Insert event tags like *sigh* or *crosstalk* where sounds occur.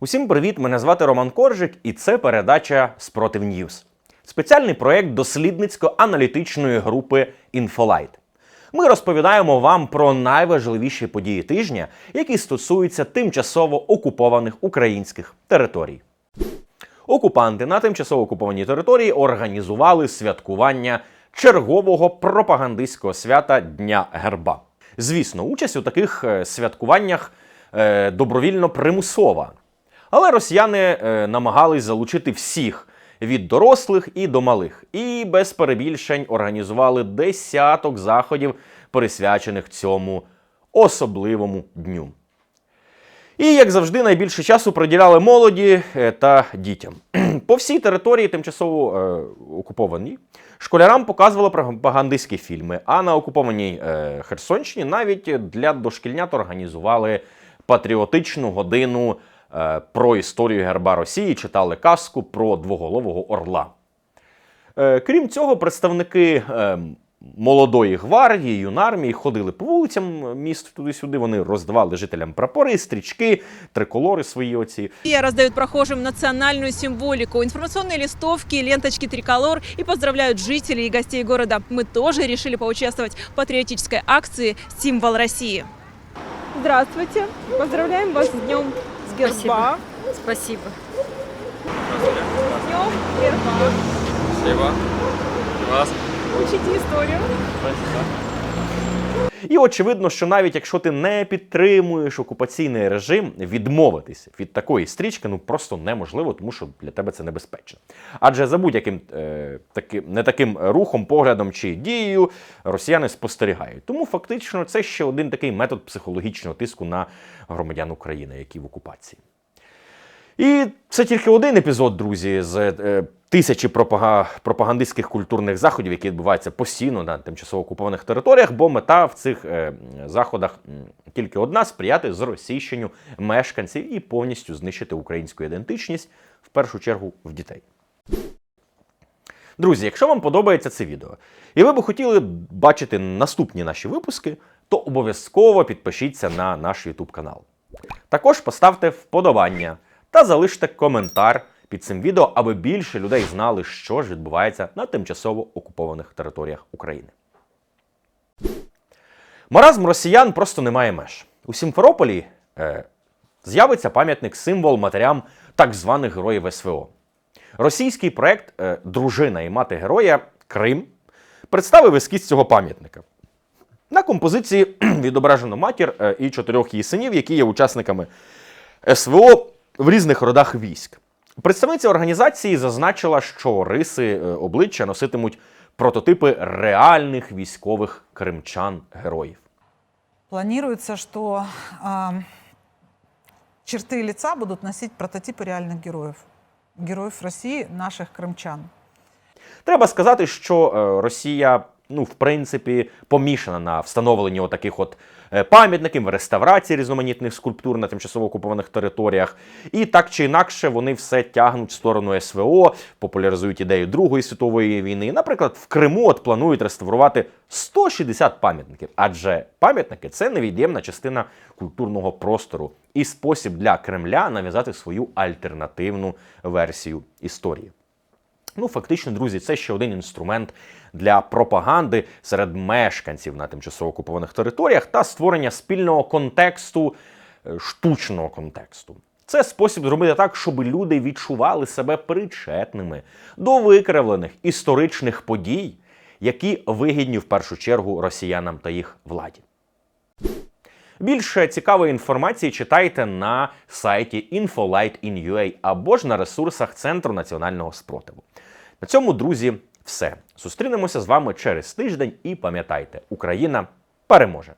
Усім привіт! Мене звати Роман Коржик, і це передача Спротив Ньюз. Спеціальний проєкт дослідницько-аналітичної групи Інфолайт. Ми розповідаємо вам про найважливіші події тижня, які стосуються тимчасово окупованих українських територій. Окупанти на тимчасово окупованій території організували святкування чергового пропагандистського свята Дня Герба. Звісно, участь у таких е, святкуваннях е, добровільно примусова. Але росіяни е, намагались залучити всіх від дорослих і до малих, і без перебільшень організували десяток заходів, присвячених цьому особливому дню. І, як завжди, найбільше часу приділяли молоді е, та дітям. *clears throat* По всій території тимчасово е, окупованій школярам показували пропагандистські фільми, а на окупованій е, Херсонщині навіть для дошкільнят організували патріотичну годину про історію герба Росії, читали казку про двоголового орла. Е, Крім цього, представники е, молодої гвардії, юнармії ходили по вулицям міст туди-сюди. Вони роздавали жителям прапори, стрічки, триколори свої оці. Раздает прохожим национальную символику, информационные листовки, ленточки триколор и поздравляют жителей и гостей города. Мы тоже решили поучаствовать в патриотической акции «Символ России». Здравствуйте! Поздравляем вас с Днем с Герба. Спасибо. Днем Герба. Спасибо. Вас. Учите историю. І очевидно, що навіть якщо ти не підтримуєш окупаційний режим, відмовитися від такої стрічки ну просто неможливо, тому що для тебе це небезпечно. Адже за будь-яким е, таки, не таким рухом, поглядом чи дією росіяни спостерігають. Тому фактично це ще один такий метод психологічного тиску на громадян України, які в окупації. І це тільки один епізод, друзі, з е, тисячі пропагандистських культурних заходів, які відбуваються постійно на тимчасово окупованих територіях, бо мета в цих е, заходах тільки одна сприяти зросійщенню мешканців і повністю знищити українську ідентичність, в першу чергу в дітей. Друзі, якщо вам подобається це відео, і ви би хотіли бачити наступні наші випуски, то обов'язково підпишіться на наш YouTube канал. Також поставте вподобання та залиште коментар під цим відео, аби більше людей знали, що ж відбувається на тимчасово окупованих територіях України. Маразм росіян просто не має меж. У Сімферополі е, з'явиться пам'ятник символ матерям так званих героїв СВО. Російський проект е, Дружина і мати героя Крим представив ескіз цього пам'ятника. На композиції *clears throat* відображено матір е, і чотирьох її синів, які є учасниками СВО в різних родах військ. Представниця організації зазначила, що риси е, обличчя носитимуть прототипи реальних військових кримчан-героїв. Планируется, что а, черты лица будут носить прототипы реальных героев. Героев России, наших крымчан. Треба сказати, що е, Росія, ну, в принципі, помішана на встановленні отаких от е, пам'ятників, реставрації різноманітних скульптур на тимчасово окупованих територіях. І так чи інакше вони все тягнуть в сторону СВО, популяризують ідею Другої світової війни. Наприклад, в Криму от планують реставрувати 160 пам'ятників, адже пам'ятники це невід'ємна частина культурного простору і спосіб для Кремля нав'язати свою альтернативну версію історії. Ну, фактично, друзі, це ще один інструмент для пропаганди серед мешканців на тимчасово окупованих територіях та створення спільного контексту, е, штучного контексту. Це спосіб зробити так, щоб люди відчували себе причетними до викривлених історичних подій, які вигідні в першу чергу росіянам та їх владі. Більше цікавої інформації читайте на сайті Infolight.in.ua або ж на ресурсах Центру національного спротиву. На цьому, друзі, все. Зустрінемося з вами через тиждень і пам'ятайте, Україна переможе!